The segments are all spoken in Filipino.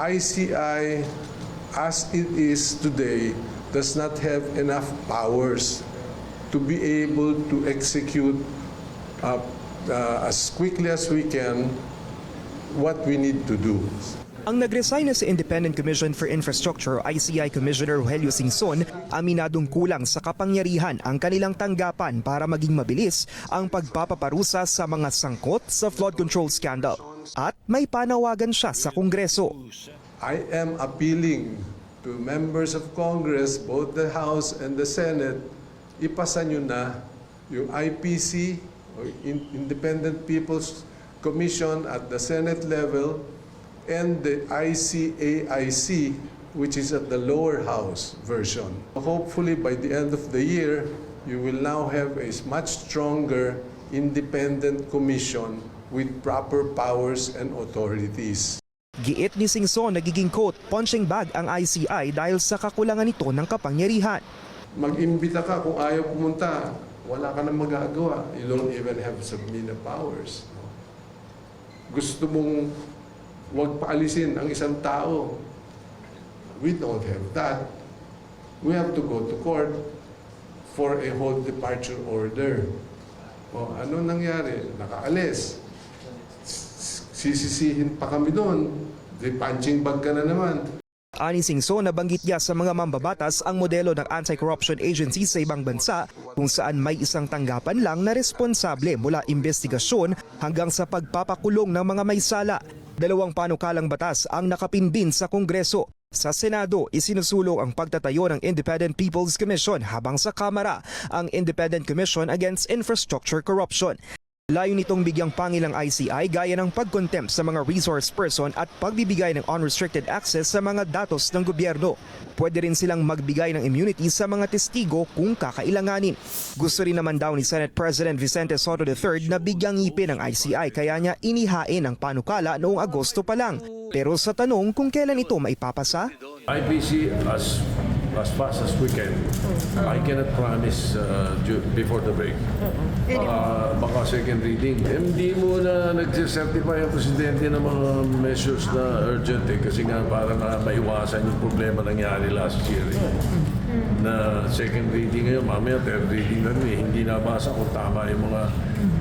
ICI, as it is today, does not have enough powers to be able to execute uh, uh, as quickly as we can what we need to do. Ang nagresign na sa Independent Commission for Infrastructure ICI Commissioner Rogelio Singson, aminadong kulang sa kapangyarihan ang kanilang tanggapan para maging mabilis ang pagpapaparusa sa mga sangkot sa flood control scandal. At may panawagan siya sa Kongreso. I am appealing to members of Congress, both the House and the Senate, ipasa nyo na yung IPC, o In- Independent People's Commission at the Senate level, and the ICAIC, which is at the lower house version. Hopefully, by the end of the year, you will now have a much stronger independent commission with proper powers and authorities. Giit ni Singson nagiging quote, punching bag ang ICI dahil sa kakulangan nito ng kapangyarihan. mag-imbita ka kung ayaw pumunta, wala ka nang magagawa. You don't even have subpoena powers. Gusto mong wag paalisin ang isang tao. We don't have that. We have to go to court for a whole departure order. O ano nangyari? Nakaalis. Sisisihin pa kami doon. Di punching bag ka na naman. Ani Singson nabanggit niya sa mga mambabatas ang modelo ng anti-corruption agency sa ibang bansa kung saan may isang tanggapan lang na responsable mula investigasyon hanggang sa pagpapakulong ng mga may sala. Dalawang panukalang batas ang nakapinbin sa Kongreso. Sa Senado, isinusulong ang pagtatayo ng Independent People's Commission habang sa Kamara ang Independent Commission Against Infrastructure Corruption. Layo nitong bigyang pangilang ICI gaya ng pagkontempt sa mga resource person at pagbibigay ng unrestricted access sa mga datos ng gobyerno. Pwede rin silang magbigay ng immunity sa mga testigo kung kakailanganin. Gusto rin naman daw ni Senate President Vicente Soto III na bigyang ngipin ng ICI kaya niya inihain ang panukala noong Agosto pa lang. Pero sa tanong kung kailan ito maipapasa, IPC as as fast as we can. I cannot promise uh, before the break. Baka, baka second reading. Eh, Hindi mo na nag-certify ang presidente ng mga measures na urgent eh, kasi nga para nga maiwasan yung problema nangyari last year. Eh. Na second reading ngayon, mamaya third reading na rin eh. Hindi nabasa kung tama yung mga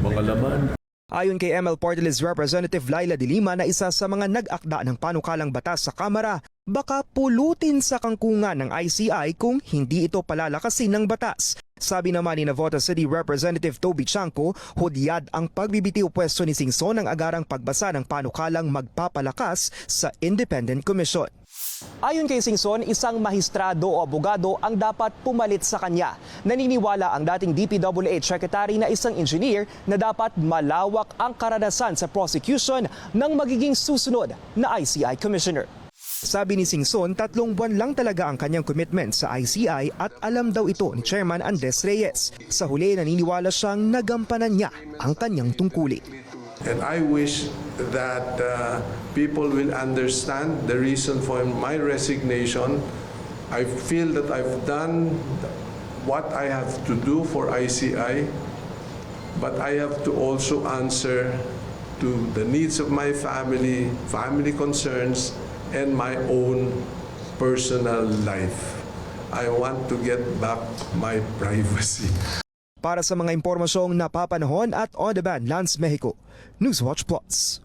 mga laman. Ayon kay ML Party List Representative Laila de Lima na isa sa mga nag-akda ng panukalang batas sa Kamara, baka pulutin sa kangkungan ng ICI kung hindi ito palalakasin ng batas. Sabi naman ni Navota City Representative Toby Chanco, hudyad ang pagbibitiw pwesto ni Singson ng agarang pagbasa ng panukalang magpapalakas sa Independent Commission. Ayon kay Singson, isang mahistrado o abogado ang dapat pumalit sa kanya. Naniniwala ang dating DPWH Secretary na isang engineer na dapat malawak ang karanasan sa prosecution ng magiging susunod na ICI Commissioner. Sabi ni Singson, tatlong buwan lang talaga ang kanyang commitment sa ICI at alam daw ito ni Chairman Andres Reyes. Sa huli, naniniwala siyang nagampanan niya ang kanyang tungkulin. And I wish that uh, people will understand the reason for my resignation. I feel that I've done what I have to do for ICI, but I have to also answer to the needs of my family, family concerns, and my own personal life. I want to get back my privacy. Para sa mga impormasyong napapanahon at on-demand Lance Mexico, Newswatch Plus.